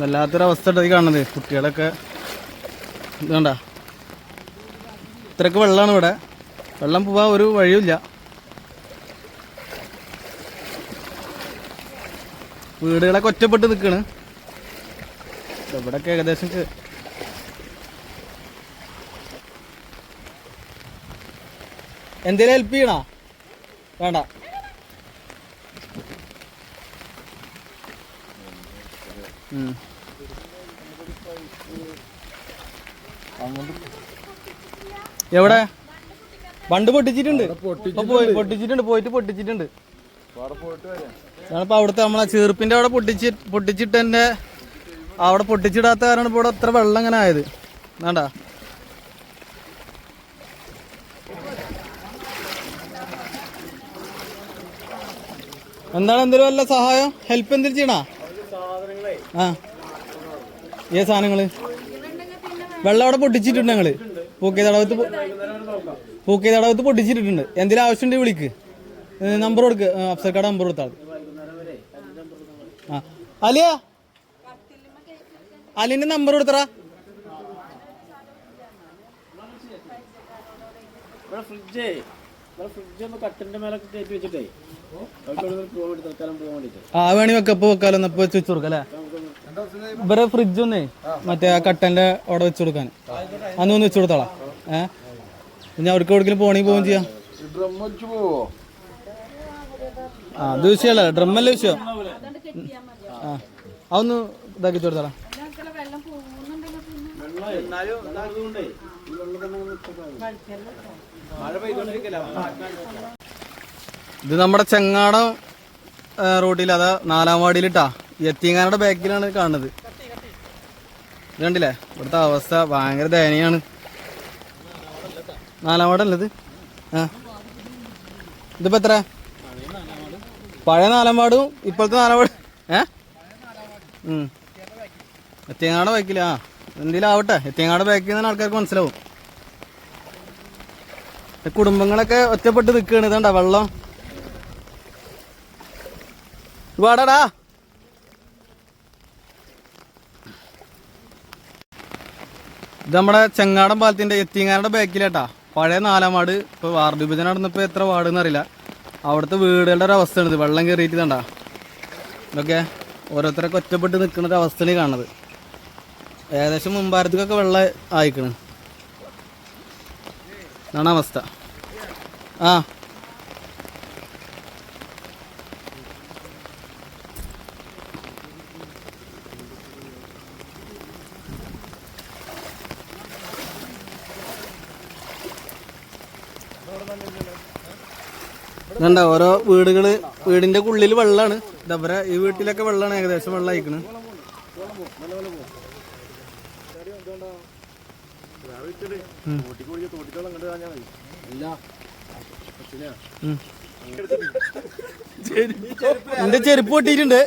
വല്ലാത്തൊരവസ്ഥ ഈ കാണുന്നത്. കുട്ടികളൊക്കെ ഇത് കണ്ട ഇത്രയൊക്കെ വെള്ളമാണ് ഇവിടെ. വെള്ളം പോവാ ഒരു വഴിയുമില്ല. വീടുകളൊക്കെ ഒറ്റപ്പെട്ട് നിൽക്കണ് ഇവിടെയൊക്കെ ഏകദേശം എന്തേലും ഹെൽപ്പ് ചെയ്യണോ? വേണ്ട. എവിടെ? വണ്ട് പൊട്ടിച്ചിട്ടുണ്ട്. പൊട്ടിച്ചിട്ടുണ്ട്. പോയിട്ട് പൊട്ടിച്ചിട്ടുണ്ട്. ഞാനിപ്പോ അവിടുത്തെ നമ്മളെ ചെറുപ്പിന്റെ അവിടെ പൊട്ടിച്ച് പൊട്ടിച്ചിട്ട് എന്റെ അവിടെ പൊട്ടിച്ചിടാത്ത കാരണം ഇപ്പോൾ ഇവിടെ അത്ര വെള്ളം ഇങ്ങനെ ആയത്. വേണ്ട. എന്താണ് എന്തെങ്കിലും വല്ല സഹായം? ഹെൽപ്പ് എന്തെങ്കിലും ചെയ്യണോ? ആ. ഏ സാധനങ്ങൾ വെള്ളം അവിടെ പൊട്ടിച്ചിട്ടുണ്ട് ഞങ്ങൾ. പൂക്കിയ തടവത്ത് പൂക്കിയ തടവത്ത് പൊട്ടിച്ചിട്ടുണ്ട്. എന്തെങ്കിലും ആവശ്യമുണ്ടെങ്കിൽ വിളിക്ക്. നമ്പർ കൊടുക്ക്. അഫ്സർക്കാട് നമ്പർ കൊടുത്താൽ ആ. അലിയ? അലിന്റെ നമ്പർ കൊടുത്തറ ഫ്രിഡ്ജേ ആ വേണി വെക്കപ്പോ വെക്കാലോ. വെച്ച് വെച്ച് കൊടുക്കാം അല്ലേ? ഇവരെ ഫ്രിഡ്ജ് ഒന്നേ മറ്റേ ആ കട്ടന്റെ അവിടെ വെച്ച് കൊടുക്കാൻ. അന്ന് ഒന്ന് വെച്ച് കൊടുത്തോളാം. ഏഹ് പിന്നെ അവർക്ക് എവിടെക്കെങ്കിലും പോണെങ്കിൽ പോവുകയും ചെയ്യാം. ആ അത് വിഷയമല്ല ഡ്രമ്മല്ല വിഷയം? ആ അതൊന്ന് ഇതാക്കി കൊടുത്തോളാം. ഇത് നമ്മുടെ ചെങ്ങാടം റോട്ടിൽ അതാ നാലാം വാർഡിലിട്ടാ എത്തിങ്ങാനയുടെ ബാക്കിലാണ് കാണുന്നത്. കണ്ടില്ലേ ഇവിടുത്തെ അവസ്ഥ ഭയങ്കര ദയനീയാണ് നാലാം ആ. ഇതിപ്പോ എത്ര? പഴയ നാലാം ഇപ്പോഴത്തെ നാലാം വാർഡ് ഏ. എത്തിയങ്ങാട് ബാക്കിൽ ആ. എന്തെങ്കിലും ആവട്ടെ. എത്തിയങ്ങാട് ബാക്കിൽ നിന്ന് ആൾക്കാർക്ക് മനസ്സിലാവും. കുടുംബങ്ങളൊക്കെ ഒറ്റപ്പെട്ട് നിൽക്കുകയാണ്. ഇതണ്ട വെള്ളം? വാടാടാ ഇത് നമ്മുടെ ചെങ്ങാടൻ പാലത്തിന്റെ എത്തിങ്ങാരുടെ ബാക്കിലേട്ടാ. പഴയ നാലാം വാർഡ്. ഇപ്പൊ വാർഡ് വിഭജനം നടന്നപ്പോ എത്ര വാർഡ് എന്നറിയില്ല. അവിടുത്തെ വീടുകളുടെ ഒരു അവസ്ഥയാണ് ഇത് വെള്ളം കയറിയിട്ട് ഇതണ്ടാ ഇതൊക്കെ ഓരോരുത്തരൊക്കെ ഒറ്റപ്പെട്ട് നിൽക്കുന്ന ഒരു അവസ്ഥയാണ് കാണുന്നത്. ഏകദേശം മുമ്പാരത്തേക്കൊക്കെ വെള്ളം ആയിക്കണ്. ഇതാണ് അവസ്ഥ. ആ. ഇതുണ്ട? ഓരോ വീടുകൾ വീടിന്റെ ഉള്ളിൽ വെള്ളമാണ് ഇതവരെ ഈ വീട്ടിലൊക്കെ വെള്ളമാണ് ഏകദേശം വെള്ളം അയക്കണ് എന്റെ ചെരുപ്പ് പൊട്ടിയിട്ടുണ്ട്.